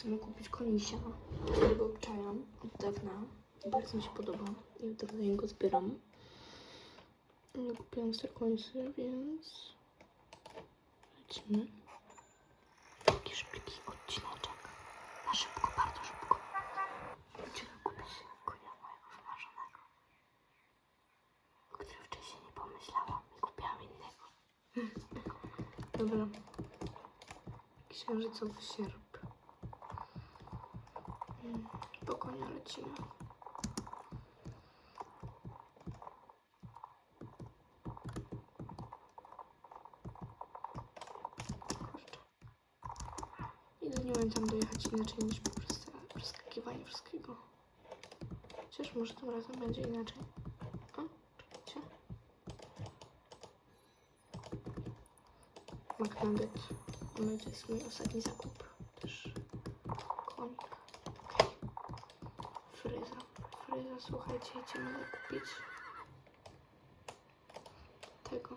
Chcemy kupić konisia, którego obczajam od dawna. Bardzo mi się podoba i od dawna go zbieram. Nie kupiłam sterkońcy, więc lecimy. Taki szybki odcineczek. Na szybko, bardzo szybko. Chcemy kupić konia mojego wymarzonego. O którym wcześniej nie pomyślałam i kupiłam innego. Dobra. Księżycowy sierp. Mm, Po konia lecimy. Nie umiem tam dojechać inaczej niż poprzez przeskakiwanie wszystkiego. Chociaż może tym razem będzie inaczej. O, czekajcie. McNugget. To jest mój ostatni zakup. Też konik. Okej. Fryza. Fryza, słuchajcie, idziemy zakupić tego.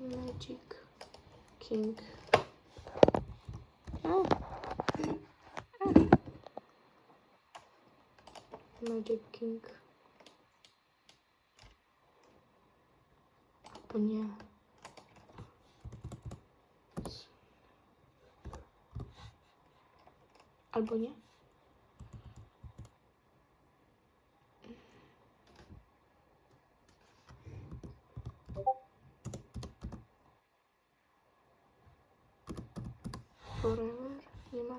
Magic King. O. Magic King. Albo nie. Albo nie. Forever nie ma.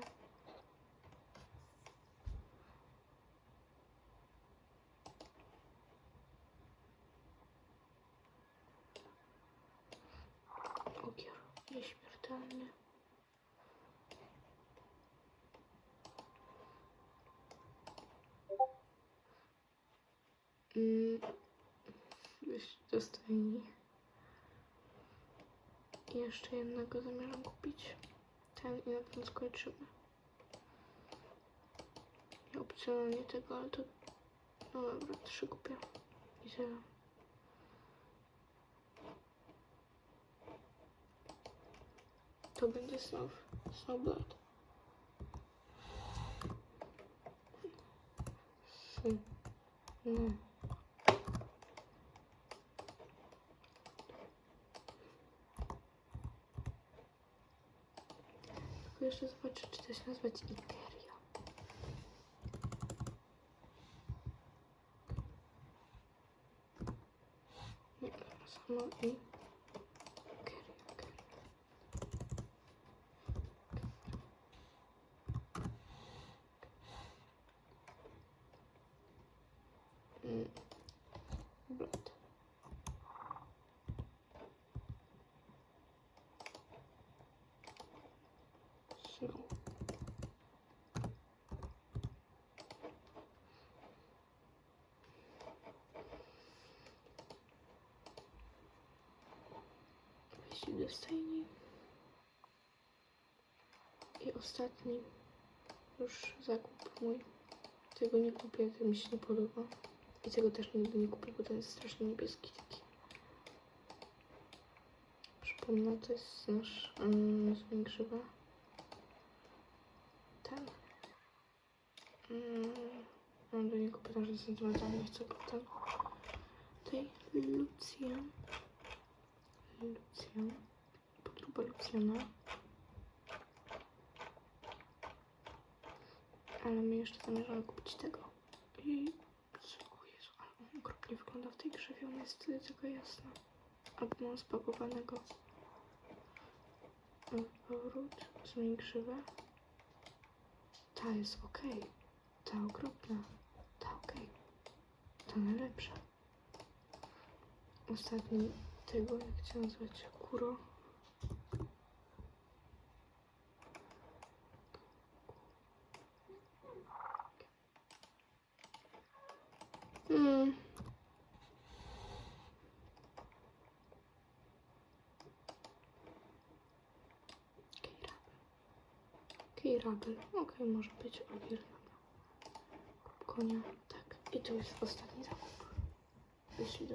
Ogier nieśmiertelny. Już dostojni. I jeszcze jednego zamierzam kupić. Ten i na tym skończymy. I opcjonalnie tego, ale to... No dobra, trzy kupię. I tyle. To będzie Snow. Snowblood. S. No. Tylko jeszcze zobaczę, czy to się nazwać Ikeria. Nie, samo i Ikeria, Ikeria. Mm. Blood. Snow. Stajni. I ostatni już zakup mój. Tego nie kupię, to mi się nie podoba. I tego też nigdy nie kupię, bo ten jest strasznie niebieski taki. Przypomnę, to jest nasz um, zwiększywa. Ten. Mm, mam do niego pytam, że sentymentalnie chcę potem. Tej Lucjan. Lucjan. Podróba Lucjana. Ale my jeszcze zamierzamy kupić tego. I? O Jezu, ale on okropnie wygląda w tej krzewie. Ona jest wtedy tylko jasna. Albo mam spakowanego. Powrót. Zmień krzywę. Ta jest ok. Ta okropna. Ta ok. Ta najlepsza. Ostatni tego, jak chciałam nazwać, Kuro. Hmm. Keira. K-Rabel. Okej, może być. Kup konia. Tak. I to jest ostatni zakup. Jeśli.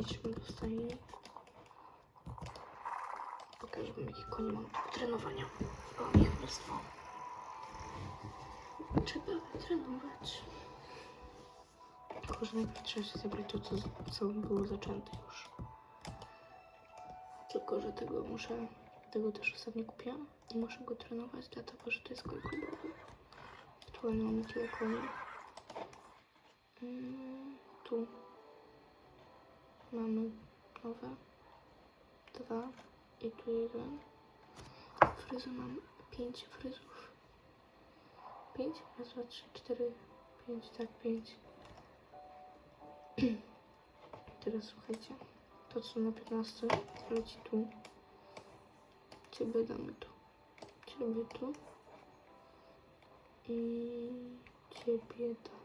Idźmy do stajni. Pokażę wam, jakie konie mam do trenowania. Mam ich mnóstwo. Trzeba wytrenować. Tylko, że najpierw trzeba się zebrać to, co, co było zaczęte już. Tylko, że tego muszę, tego też ostatnio kupiłam i muszę go trenować, dlatego, że to jest koń klubowy. Aktualnie mamy tyle koni. Mm, tu mamy nowe. Dwa i tu jeden. Fryzy mam pięć fryzów. Pięć? Raz, dwa, trzy, cztery, pięć, tak, pięć. Teraz słuchajcie. To co na 15 leci tu. Ciebie damy tu. Ciebie tu. I ciebie damy.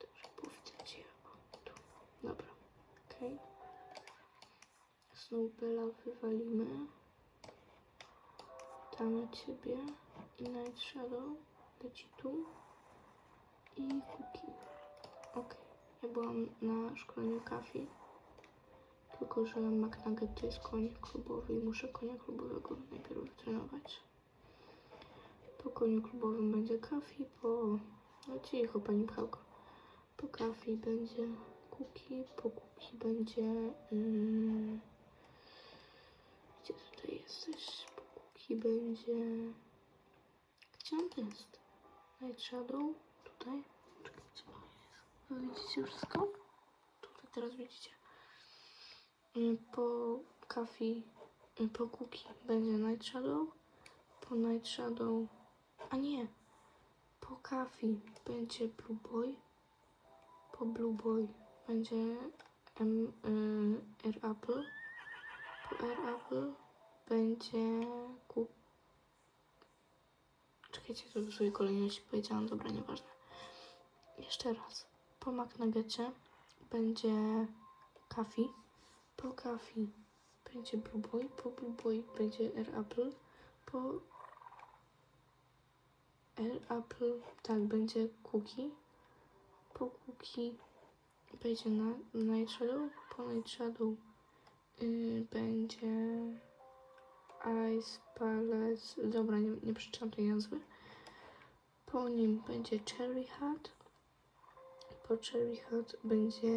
Dobrze, powiedzę ci chyba. Tu. Dobra. Okej. Okay. Snowbella wywalimy. Damy ciebie. I Night Shadow leci tu. I Cookie. Ok. Ja byłam na szkoleniu kafi. Tylko, że McNugget to jest koń klubowy i muszę konia klubowego najpierw wytrenować. Po koniu klubowym będzie kafi, po... No cicho, pani Pchałko. Po kafi będzie Po Cookie będzie... Mm, gdzie tutaj jesteś? Cookie będzie... Gdzie on jest? Night Shadow? Tutaj? Czekajcie, o jest. Widzicie wszystko? Tutaj teraz widzicie. Y, Po kafi, y, po Cookie będzie Night Shadow. Po Night Shadow... A nie! Po kafi będzie Blue Boy. Po Blue Boy będzie M, y, R Apple. Po R Apple będzie Cook. Czekajcie, żeby sobie kolejność powiedziałam. Dobra, nieważne. Jeszcze raz. Po McNuggecie będzie Kafi. Po Kafi będzie Blue Boy. Po Blue Boy będzie R Apple. Po R Apple, tak, będzie Cookie. Po Cookie będzie na Night Shadow. Po Night Shadow yy, będzie Ice Palace. Dobra, nie, nie przeczytam tej nazwy. Po nim będzie Cherry Hat. Po Cherry Hat będzie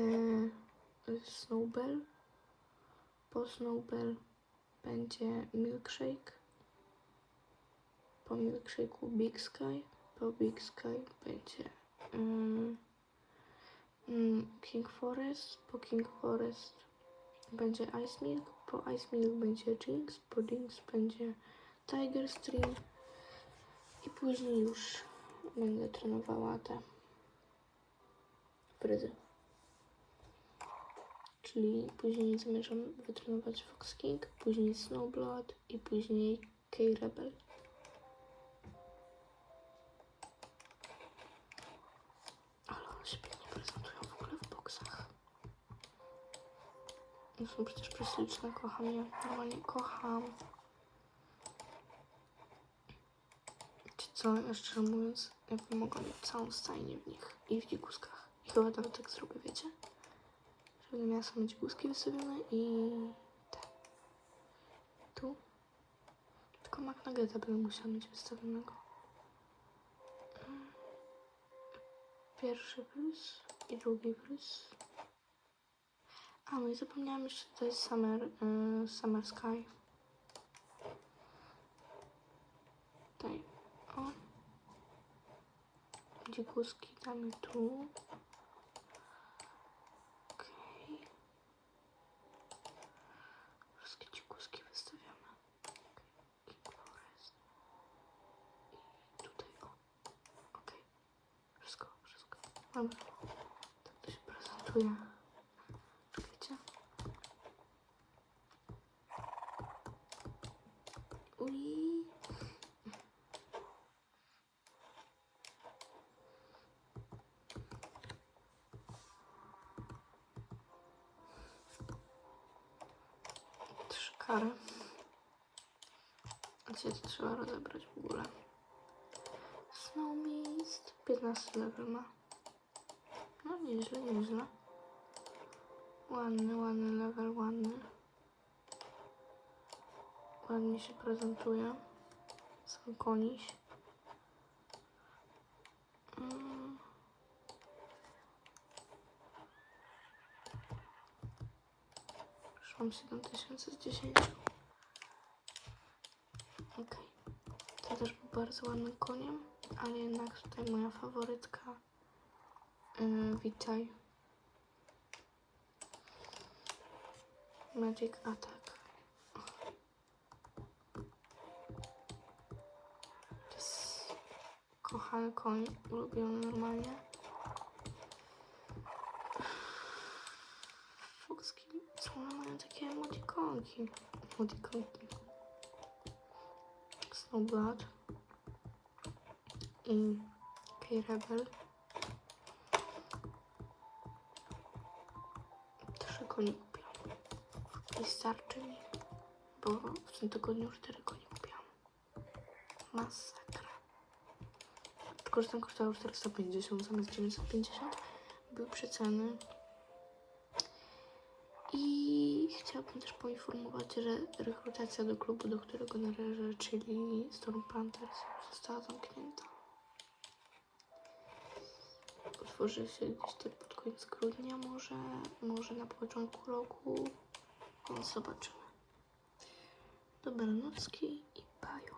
Snowbell. Po Snowbell będzie Milkshake. Po Milkshake'u Big Sky. Po Big Sky będzie mm, King Forest. Po King Forest będzie Ice Milk. Po Ice Milk będzie Jinx. Po Jinx będzie Tiger Stream. I później już będę trenowała te fryzy. Czyli później zamierzam wytrenować Fox King, później Snowblood i później K-Rebel. Są przecież prześliczne, kocham je. Normalnie kocham. Wiecie co, ja szczerze mówiąc, ja bym mogła mieć całą stajnię w nich i w dzikuskach. I chyba nawet tak zrobię, wiecie? Że będę miała same dzikuski wystawione i te. Tu. Tylko McNuggeta bym musiała mieć wystawionego. Pierwszy prys i drugi prys. A, no i zapomniałam jeszcze, to jest Summer, y, Summer Sky. Tutaj, o. Dzikuski damy tu. Okej. Wszystkie dzikuski wystawiamy. I tutaj, o. Okej. Wszystko, wszystko. Dobra. Tak to się prezentuje. Czekajcie. Ui. Karę. Dzisiaj to trzeba rozebrać w ogóle. Snow Mist. 15 level ma. No nieźle, nieźle. Ładny, ładny level, ładny. Ładnie się prezentuje. Sam koniś. Mam 7000 z 10. Okej. To też był bardzo ładnym koniem, ale jednak tutaj moja faworytka. Yy, witaj. Magic Attack. Jest kochany koń, ulubiony normalnie. Foxki, co one mają takie emotikonki? Emotikonki. Snowblood i K-Rebel. Trzy konie kupiłam. I starczy mi, bo w tym tygodniu cztery konie kupiłam. Masakra. Tylko, że ten kosztował 450 zamiast 950. Były przeceny. I chciałabym też poinformować, że rekrutacja do klubu, do którego należę, czyli Storm Panthers, została zamknięta. Otworzy się gdzieś tak pod koniec grudnia, może, może na początku roku. No, zobaczymy. Dobranocki i paju.